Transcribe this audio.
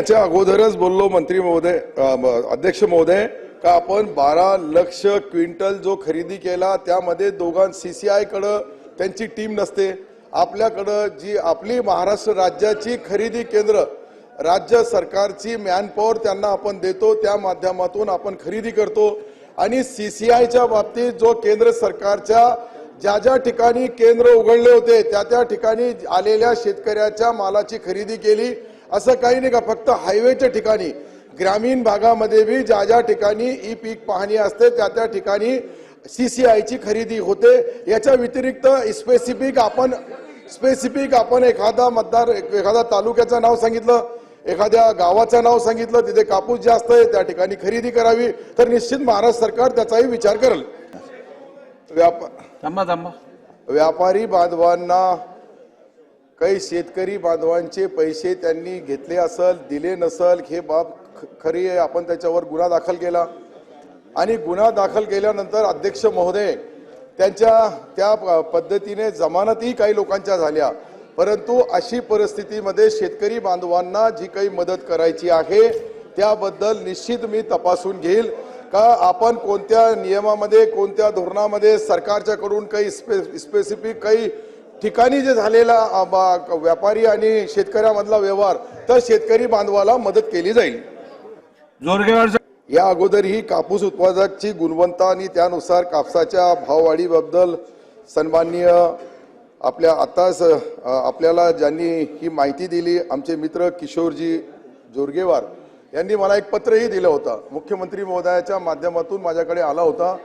त्याच्या अगोदरच बोललो मंत्री महोदय अध्यक्ष महोदय का आपण बारा लक्ष क्विंटल जो खरेदी केला त्यामध्ये दोघां सीसीआय कडं त्यांची टीम नसते. आपल्याकडं जी आपली महाराष्ट्र राज्याची खरेदी केंद्र राज्य सरकारची मॅनपॉवर त्यांना आपण देतो त्या माध्यमातून आपण खरेदी करतो. आणि सीसीआयच्या बाबतीत जो केंद्र सरकारच्या ज्या ज्या ठिकाणी केंद्र उघडले होते त्या त्या ठिकाणी आलेल्या शेतकऱ्याच्या मालाची खरेदी केली. असं काही नाही का फक्त हायवेच्या ठिकाणी ग्रामीण भागामध्ये बी ज्या ज्या ठिकाणी ई पीक पाहणी असते त्या त्या ठिकाणी सीसीआयची खरेदी होते. याच्या व्यतिरिक्त स्पेसिफिक आपण स्पेसिफिक आपण एखादा मतदार एखादा तालुक्याचं नाव सांगितलं एखाद्या गावाचं नाव सांगितलं तिथे कापूस जास्त आहे त्या ठिकाणी खरेदी करावी. तर निश्चित महाराष्ट्र सरकार त्याचाही विचार करेल. व्यापार व्यापारी बांधवांना काही शेतकरी बांधवांचे पैसे त्यांनी घेतले असल दिले नसल हे बाब ख- खरी आहे. आपण त्याच्यावर गुन्हा दाखल केला. आणि गुन्हा दाखल केल्यानंतर अध्यक्ष महोदय त्यांच्या त्या पद्धतीने जमानतही काही लोकांच्या झाल्या. परंतु अशी परिस्थितीमध्ये शेतकरी बांधवांना जी काही मदत करायची आहे त्याबद्दल निश्चित मी तपासून घेईल. का आपण कोणत्या नियमामध्ये कोणत्या धोरणामध्ये सरकारच्याकडून काही स्पे स्पेसिफिक काही ठिकाणी जे झालेला व्यापारी आणि शेतकऱ्यामधला व्यवहार तर शेतकरी बांधवाला मदत केली जाईल. या अगोदरही कापूस उत्पादकची गुणवत्ता आणि त्यानुसार कापसाच्या भाववाढीबद्दल सन्माननीय आपल्या आताच आपल्याला ज्यांनी ही माहिती दिली आमचे मित्र किशोरजी जोरगेवार यांनी मला एक पत्रही दिलं होतं. मुख्यमंत्री महोदयाच्या माध्यमातून माझ्याकडे आला होता.